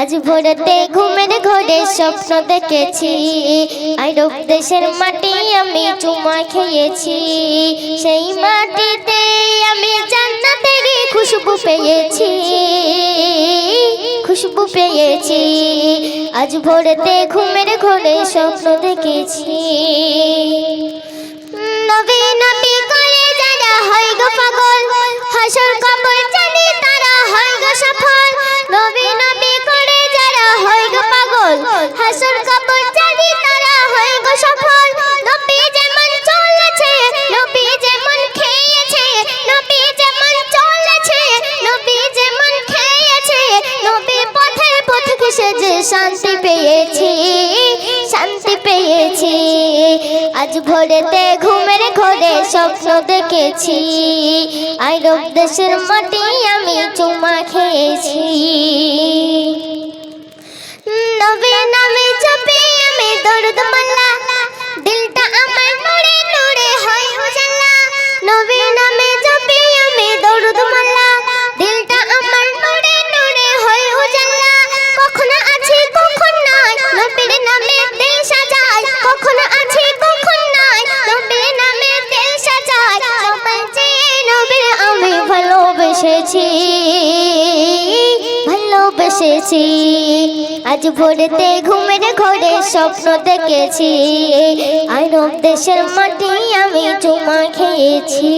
আজ ভোরতে ঘুমের ঘরে স্বপ্ন দেখেছি। আরব দেশের মাটি আমি চুমা খেয়েছি। সেই মাটিতে আমি জান্নাতের খুশবু পেয়েছি। খুশবু পেয়েছি। আজ ভোরতে ঘুমের ঘরে স্বপ্ন দেখেছি। নবী নবী করে হয় গো পাগল, হাসর কবর জানি তারা হয় গো সফল। নবী হাসর কবর জানি তারা হয় গো সফল। নবী যেমন চলেছে, নবী যেমন খেয়েছে, নবী যেমন চলেছে, নবী যেমন খেয়েছে, নবী পথে পথ ঘেসে যে শান্তি পেয়েছি শান্তি পেয়েছি। আজ ভোরেতে ঘুমের ঘরে স্বপ্ন দেখেছি আরব দেশের মাটি আমি চুমা খেয়েছি। নবে নামে চাপে আমি দর্দ মাল্লা দিলটা ভালোবেসেছি আজ ভোরেতে ঘুমের ঘরে স্বপ্ন দেখেছি। আরব দেশের মাটি আমি চুমা খেয়েছি।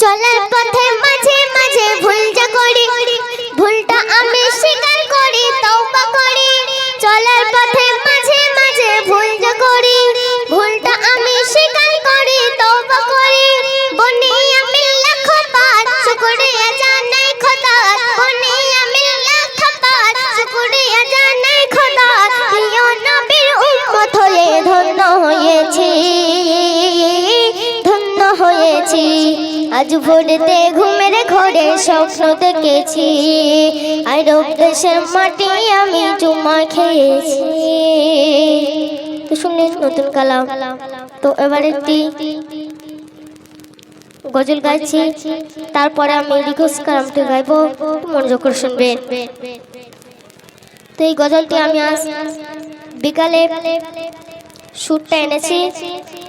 চলার পথে মাঝে মাঝে ভুল যা করি। ভুলটা আমি স্বীকার করি, তওবা করি। চলার পথে মাঝে মাঝে ভুল আজ ভোরেতে ঘুমের ঘরে স্বপ্ন দেখেছি। আরব দেশের মাটি আমি চুমা খেয়েছি। তো শুনলেন নতুন কালাম। তো এবার একটি গজল গাইছি। তারপরে আমি রিকোয়েস্ট কালামটি গাইবো। মনোযোগ করে শুনবেন তো এই গজলটি আমি আজ বিকালে শ্যুটটা এনেছি।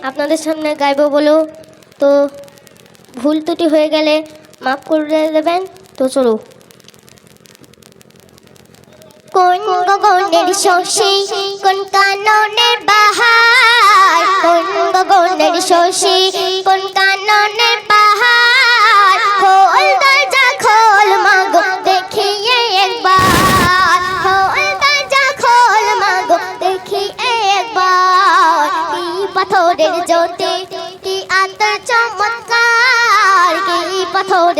আপনাদের সামনে গাইবো বলো। তো ভুল ত্রুটি হয়ে গেলে মাফ করে দেবেন। তো চলো। কোন গগনের শশী, কোন কাননের বাহার? কোন গগনের শশী, কোন কাননের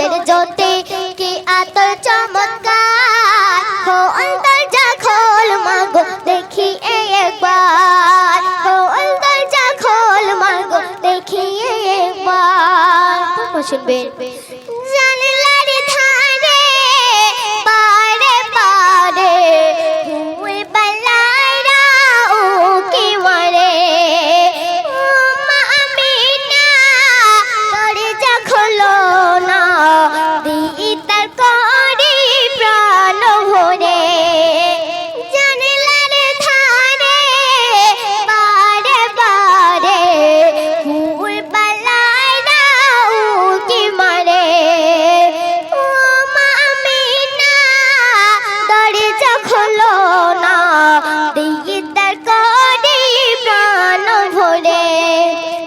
পাথরের জ্যোতি কি আতর চমৎকার? হো অন্তর যা খোল মাগো, দেখি একবার। হো অন্তর যা খোল মাগো, দেখি একবার। শুনবেন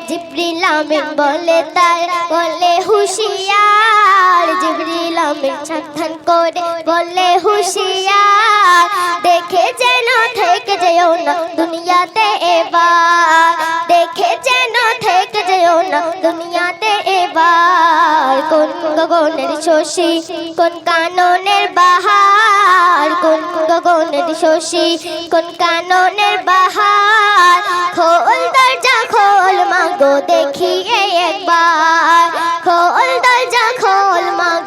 জিব্রিল আমিন বলে তার বলে হুশিয়ার। জিব্রিল আমিন সাবধান করে বলে হুশিয়ার। দেখে যেন থেকে যেও না দুনিয়াতে এবার। দেখে যেন থেকে যেও না দুনিয়াতে এবার। কোন গগনের শশী, কোন কাননের বাহার? কোন গগনের শশী, কোন কাননের বাহার? খোল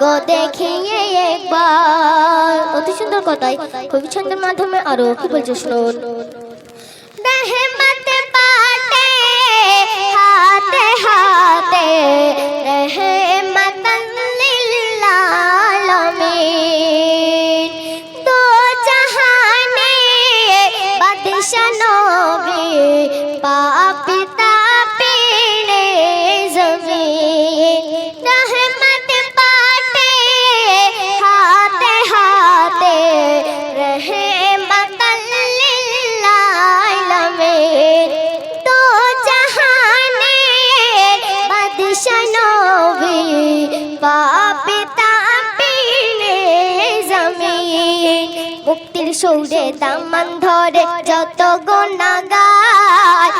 দেখে দেখিয়ে একবার। অতি সুন্দর কথাই কবি ছন্দের মাধ্যমে আরও কি বলছে শুনুন। রহমত হাতে হাতে রহমত সুরে দামান ধরে যত গুণাগার।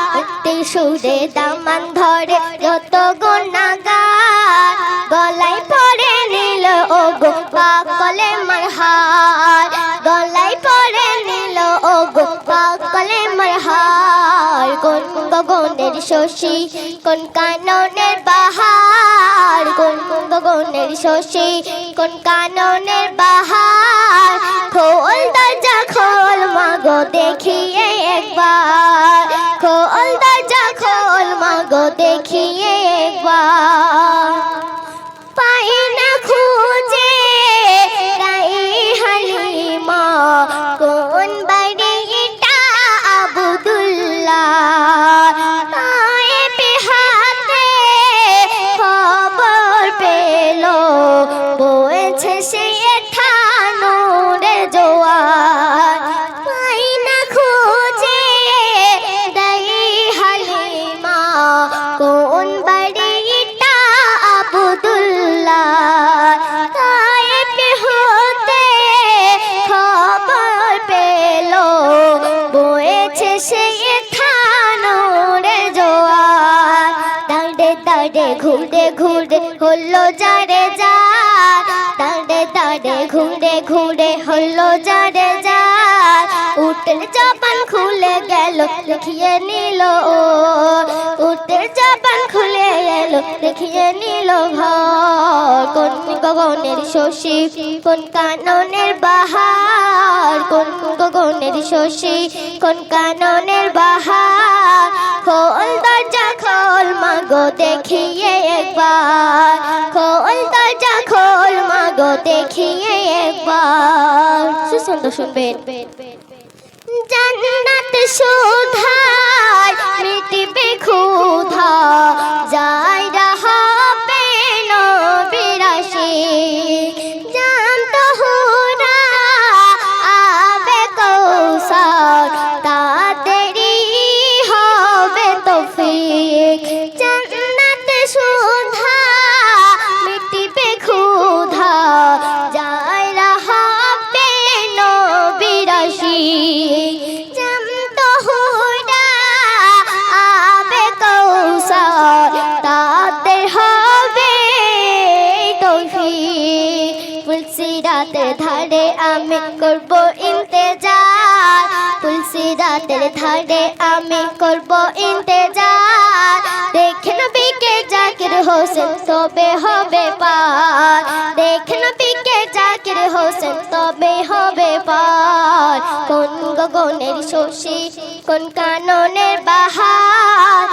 সুরে দামান ধরে যত গুণাগার। গলায় পরে নিল ও গো পাকলে মারহার গলায় পরে নিল ও গো পাকলে মারহার কোন গগনের শশী, কোন কাননের বাহার। কোন গগনের শশী, কোন কাননের বাহার। একবার দাঁড়ে ঘুরে ঘুরে হলো যারে যা দাঁড়ে দাঁড়ে ঘুরে ঘুরে হলো যারে যা উঠের জবান খুলে গেল, দেখিয়ে নিল ও। উঠের জবান খুলে গেল, দেখিয়ে নিল ঘর। কোন গগনের শশী কোন কাননের বাহার। কোন গগনের শশী কোন কাননের বাহার। খোল মাগো দেখিয়ে একবার। খোল দরজা খোল মাগো দেখিয়ে একবার। সুসন্ত শুনবেন। জান্নাত সুধায় মিটিবে ক্ষুধা। যাই ফুলসিরাতের ধারে আমি করব ইন্তেজার। দেখেন পিকে জাকির হোসেন, তবে হবে পার। দেখেন পিকে জাকির হোসেন, তবে হবে পার। কোন গগনের শশী, কোন কাননের বাহার?